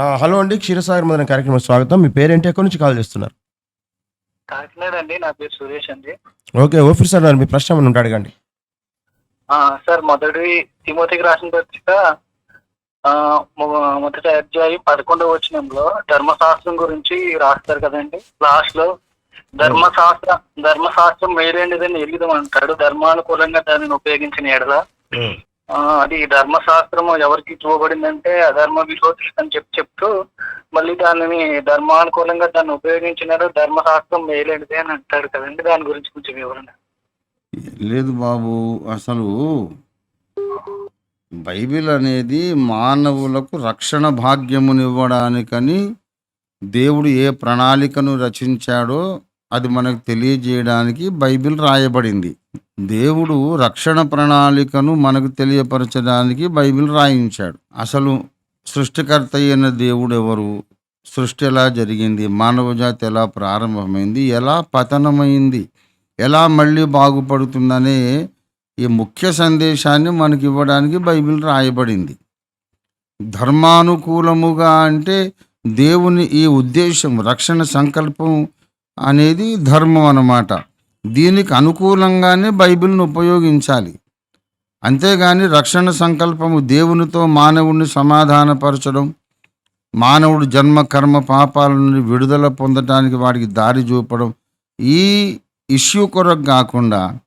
ఆ, హలో అండి క్షీరసాగర్ మదన కార్యక్రమం స్వాగతం. మీ పేరేంటి? ఎక్కడి నుంచి కాల్ చేస్తున్నారు? కాకినాడ అండి నా పేరు సురేష్ అండి. ఓకే ఓఫీర్ సార్ మీ ప్రశ్న ఏమైనా ఉంటే అడగండి. ఆ, సార్ మొదటి తిమోతికి రాసిన పత్రిక మొదటి అధ్యాయం పదకొండవ వచనంలో ధర్మశాస్త్రం గురించి రాస్తారు కదండి. లాస్ట్లో ధర్మశాస్త్ర ధర్మశాస్త్రం మేలైనదని ఎరుగుదాం అంటాడు ధర్మానుకూలంగా దానిని ఉపయోగించిన ఎడల అది ధర్మశాస్త్రం ఎవరికి ఇవ్వబడిందంటే అధర్మ విరోధులు అని చెప్పి చెప్తూ మళ్ళీ దానిని ధర్మానుకూలంగా దాన్ని ఉపయోగించినారు ధర్మశాస్త్రం మేలైనది అని అంటాడు కదండి. దాని గురించి కొంచెం వివరణ. లేదు బాబు అసలు బైబిల్ అనేది మానవులకు రక్షణ భాగ్యమునివ్వడానికని దేవుడు ఏ ప్రణాళికను రచించాడో అది మనకు తెలియజేయడానికి బైబిల్ రాయబడింది. దేవుడు రక్షణ ప్రణాళికను మనకు తెలియపరచడానికి బైబిల్ రాయించాడు. అసలు సృష్టికర్త అయిన దేవుడు ఎవరు సృష్టి ఎలా జరిగింది? మానవ జాతి ఎలా ప్రారంభమైంది? ఎలా పతనమైంది? ఎలా మళ్ళీ బాగుపడుతుందనే ఈ ముఖ్య సందేశాన్ని మనకి ఇవ్వడానికి బైబిల్ రాయబడింది. ధర్మానుకూలముగా అంటే దేవుని ఈ ఉద్దేశం రక్షణ సంకల్పం అనేది ధర్మం అన్నమాట. దీనికి అనుకూలంగానే బైబిల్ను ఉపయోగించాలి. అంతేగాని రక్షణ సంకల్పము దేవునితో మానవుణ్ణి సమాధానపరచడం మానవుడు జన్మ కర్మ పాపాల నుండి విడుదల పొందటానికి వాడికి దారి చూపడం ఈ ఇష్యూ కొరకు కాకుండా